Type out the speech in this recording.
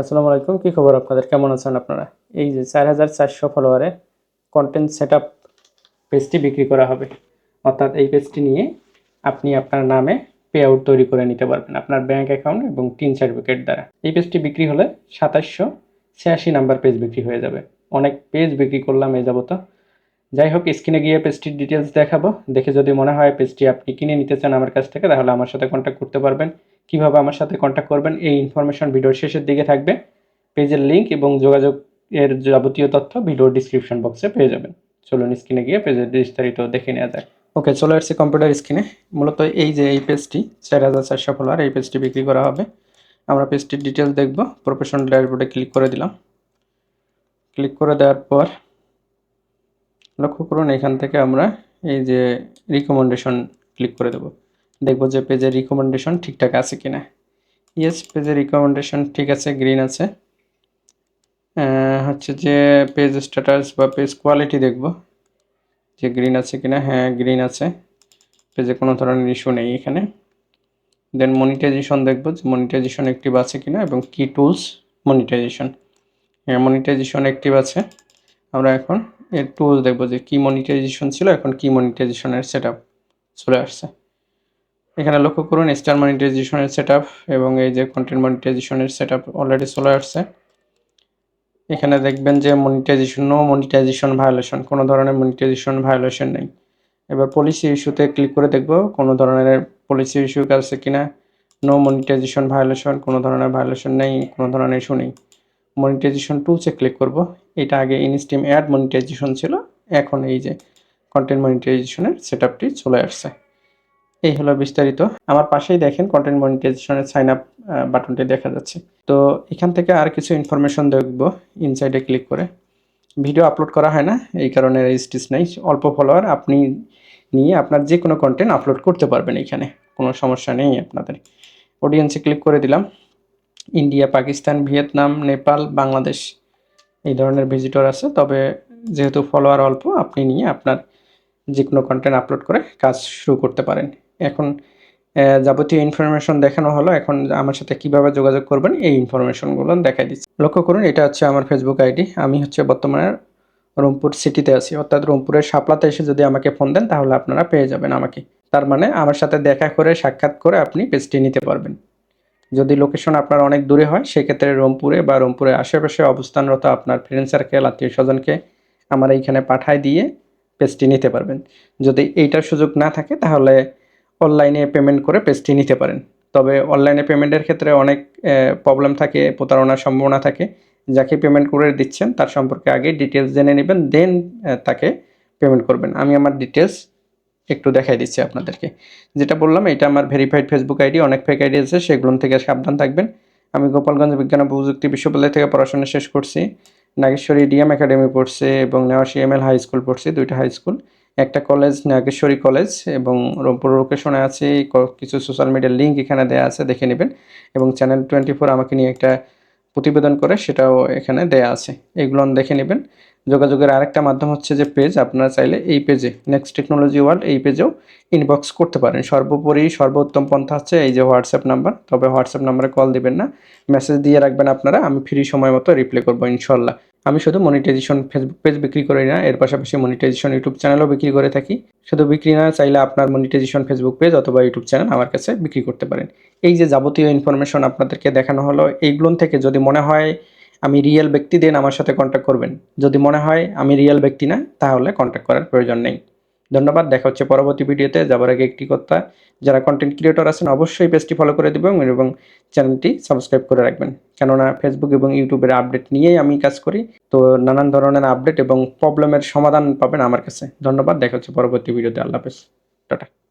আসসালামু আলাইকুম, কী খবর আপনাদের? কেমন আছেন আপনারা? এই যে চার হাজার চারশো ফলোয়ারে কন্টেন্ট সেট আপ পেজটি বিক্রি করা হবে। অর্থাৎ এই পেজটি নিয়ে আপনি আপনার নামে পে আউট তৈরি করে নিতে পারবেন আপনার ব্যাংক অ্যাকাউন্ট এবং টিন সার্টিফিকেট দ্বারা। এই পেজটি বিক্রি হলে সাতাশশো ছিয়াশি নাম্বার পেজ বিক্রি হয়ে যাবে। অনেক পেজ বিক্রি করলাম এই যাবত যাই হোক, স্ক্রিনে গিয়ে পেজটির ডিটেলস দেখাবো। দেখে যদি মনে হয় পেজটি আপনি কিনে নিতে চান আমার কাছ থেকে, তাহলে আমার সাথে কন্ট্যাক্ট করতে পারবেন। কীভাবে আমার সাথে কন্ট্যাক্ট করবেন, এই ইনফরমেশন ভিডিওর শেষের দিকে থাকবে। পেজের লিংক এবং যোগাযোগ এর যাবতীয় তথ্য ভিডিওর ডিসক্রিপশন বক্সে পেয়ে যাবেন। চলুন স্ক্রিনে গিয়ে পেজের বিস্তারিত দেখে নেওয়া যায় ওকে, চলে আসছি কম্পিউটার স্ক্রিনে মূলত এই যে এই পেজটি চার হাজার চারশো ফলোয়ার এই পেজটি বিক্রি করা হবে। আমরা পেজটির ডিটেলস দেখব। প্রফেশনাল ড্যাশবোর্ডে ক্লিক করে দিলাম। ক্লিক করে দেওয়ার পর লক্ষ্য করুন, এখান থেকে আমরা এই যে রিকমেন্ডেশন ক্লিক করে দেব। দেখব যে পেজের রিকমেন্ডেশন ঠিকঠাক আছে কিনা। ইয়েস পেজের রিকমেন্ডেশন ঠিক আছে গ্রিন আছে। হচ্ছে যে পেজ স্ট্যাটাস বা পেজ কোয়ালিটি দেখব, যে গ্রিন আছে কিনা। হ্যাঁ গ্রিন আছে। পেজে কোনো ধরনের ইস্যু নেই এখানে। দেন মনিটাইজেশন দেখব যে মনিটাইজেশন অ্যাক্টিভ আছে কিনা এবং কি টুলস মনিটাইজেশন হ্যাঁ মনিটাইজেশন অ্যাক্টিভ আছে। আমরা এখন এর টুলস দেখব যে কি মনিটাইজেশন ছিল, এখন কি মনিটাইজেশনের সেট আপ চলে আসছে। এখানে লক্ষ্য করুন স্টার মনিটাইজেশনের সেট এবং এই যে কন্টেন্ট মনিটাইজেশনের সেট অলরেডি চলে আসছে। এখানে দেখবেন যে মনিটাইজেশন নো মনিটাইজেশন ভায়োলেশন কোনো ধরনের মনিটাইজেশন ভায়োলেশন নেই। এবার পলিসি ইস্যুতে ক্লিক করে দেখব, কোনো ধরনের পলিসি ইস্যু আছে কিনা। নো মনিটাইজেশন ভায়োলেশন কোনো ধরনের ভায়োলেশন নেই, কোনো ধরনের ইস্যু নেই। মনিটাইজেশন টুলসে ক্লিক করব। এটা আগে ইনস্টিম অ্যাড মনিটাইজেশন ছিল, এখন এই যে কন্টেন্ট মনিটাইজেশনের সেট চলে আসছে। এই হলো বিস্তারিত। আমার পাশেই দেখেন কন্টেন্ট মনিটাইজেশনের সাইন আপ বাটনটি দেখা যাচ্ছে। তো এখান থেকে আর কিছু ইনফরমেশন দেখব ইনসাইডে ক্লিক করে। ভিডিও আপলোড করা হয় না, এই কারণে রেজিস্ট্রিস নেই। অল্প ফলোয়ার আপনি নিয়ে আপনার যে কোনো কন্টেন্ট আপলোড করতে পারবেন এখানে, কোনো সমস্যা নেই আপনাদের। অডিয়েন্সে ক্লিক করে দিলাম। ইন্ডিয়া পাকিস্তান ভিয়েতনাম নেপাল বাংলাদেশ এই ধরনের ভিজিটর আছে। তবে যেহেতু ফলোয়ার অল্প, আপনি নিয়ে আপনার যে কোনো কন্টেন্ট আপলোড করে কাজ শুরু করতে পারেন। এখন যাবতীয় ইনফরমেশন দেখানো হলো। এখন আমার সাথে কীভাবে যোগাযোগ করবেন, এই ইনফরমেশনগুলো দেখাই দিচ্ছি। লক্ষ্য করুন, এটা হচ্ছে আমার ফেসবুক আইডি আমি হচ্ছে বর্তমানে রংপুর সিটিতে আছি। অর্থাৎ রংপুরের সাপলাতে এসে যদি আমাকে ফোন দেন, তাহলে আপনারা পেয়ে যাবেন আমাকে। তার মানে আমার সাথে দেখা করে, সাক্ষাৎ করে আপনি পেজটি নিতে পারবেন। যদি লোকেশন আপনার অনেক দূরে হয়, সেক্ষেত্রে রংপুরে বা রংপুরের আশেপাশে অবস্থানরত আপনার ফ্রেন্ড সার্কেল আত্মীয় স্বজনকে আমার এইখানে পাঠায় দিয়ে পেজটি নিতে পারবেন। যদি এইটার সুযোগ না থাকে, তাহলে অনলাইনে পেমেন্ট করে পেজটি নিতে পারেন। তবে অনলাইনে পেমেন্টের ক্ষেত্রে অনেক প্রবলেম থাকে, প্রতারণার সম্ভাবনা থাকে। যাকে পেমেন্ট করে দিচ্ছেন, তার সম্পর্কে আগে ডিটেলস জেনে নেবেন দেন তাকে পেমেন্ট করবেন। আমি আমার ডিটেলস একটু দেখাই দিচ্ছি আপনাদেরকে। যেটা বললাম, এটা আমার ভেরিফাইড ফেসবুক আইডি অনেক ফেক আইডি আছে সেগুলো থেকে সাবধান থাকবেন। আমি গোপালগঞ্জ বিজ্ঞান ও প্রযুক্তি বিশ্ববিদ্যালয় থেকে পড়াশোনা শেষ করছি। নাগেশ্বরী ডিএম একাডেমি পড়ছে এবং Newashi M L high school পড়ছি, দুইটা হাই স্কুল একটা কলেজ নাগেশ্বরী কলেজ এবং রংপুর লোকেশনে আছে কিছু সোশ্যাল মিডিয়ার লিঙ্ক এখানে দেওয়া আছে, দেখে নেবেন। এবং চ্যানেল টোয়েন্টি ফোর আমাকে নিয়ে একটা প্রতিবেদন করে সেটাও এখানে দেয়া আছে। এগুলো দেখে নেবেন। যোগাযোগের আরেকটা মাধ্যম হচ্ছে যে পেজ আপনারা চাইলে এই পেজে নেক্সট টেকনোলজি ওয়ার্ল্ড এই পেজেও ইনবক্স করতে পারেন। সর্বোপরি সর্বোত্তম পন্থা হচ্ছে এই যে হোয়াটসঅ্যাপ নাম্বার তবে হোয়াটসঅ্যাপ নাম্বারে কল দিবেন না। মেসেজ দিয়ে রাখবেন আপনারা, আমি ফ্রি সময় মতো রিপ্লাই করব ইনশাল্লাহ। আমি শুধু মনিটাইজেশন ফেসবুক পেজ বিক্রি করি না, এর পাশাপাশি মনিটাইজেশন ইউটিউব চ্যানেলও বিক্রি করে থাকি। শুধু বিক্রি না, চাইলে আপনার মনিটাইজেশন ফেসবুক পেজ অথবা ইউটিউব চ্যানেল আমার কাছে বিক্রি করতে পারেন। এই যে যাবতীয় ইনফরমেশন আপনাদেরকে দেখানো হলো, এইগুলো থেকে যদি মনে হয় আমি রিয়েল ব্যক্তি দেন আমার সাথে কন্ট্যাক্ট করবেন। যদি মনে হয় আমি রিয়েল ব্যক্তি না, তাহলে কন্ট্যাক্ট করার প্রয়োজন নেই। ধন্যবাদ, দেখা হচ্ছে পরবর্তী ভিডিওতে। যাবার আগে একটি কথা, যারা কন্টেন্ট ক্রিয়েটর আছেন, অবশ্যই পেজটি ফলো করে দেবেন এবং চ্যানেলটি সাবস্ক্রাইব করে রাখবেন। কেননা ফেসবুক এবং ইউটিউবের আপডেট নিয়েই আমি কাজ করি। তো নানান ধরনের আপডেট এবং প্রবলেমের সমাধান পাবেন আমার কাছে। ধন্যবাদ, দেখা হচ্ছে পরবর্তী ভিডিওতে। আল্লাহ হাফেজ। টাটা।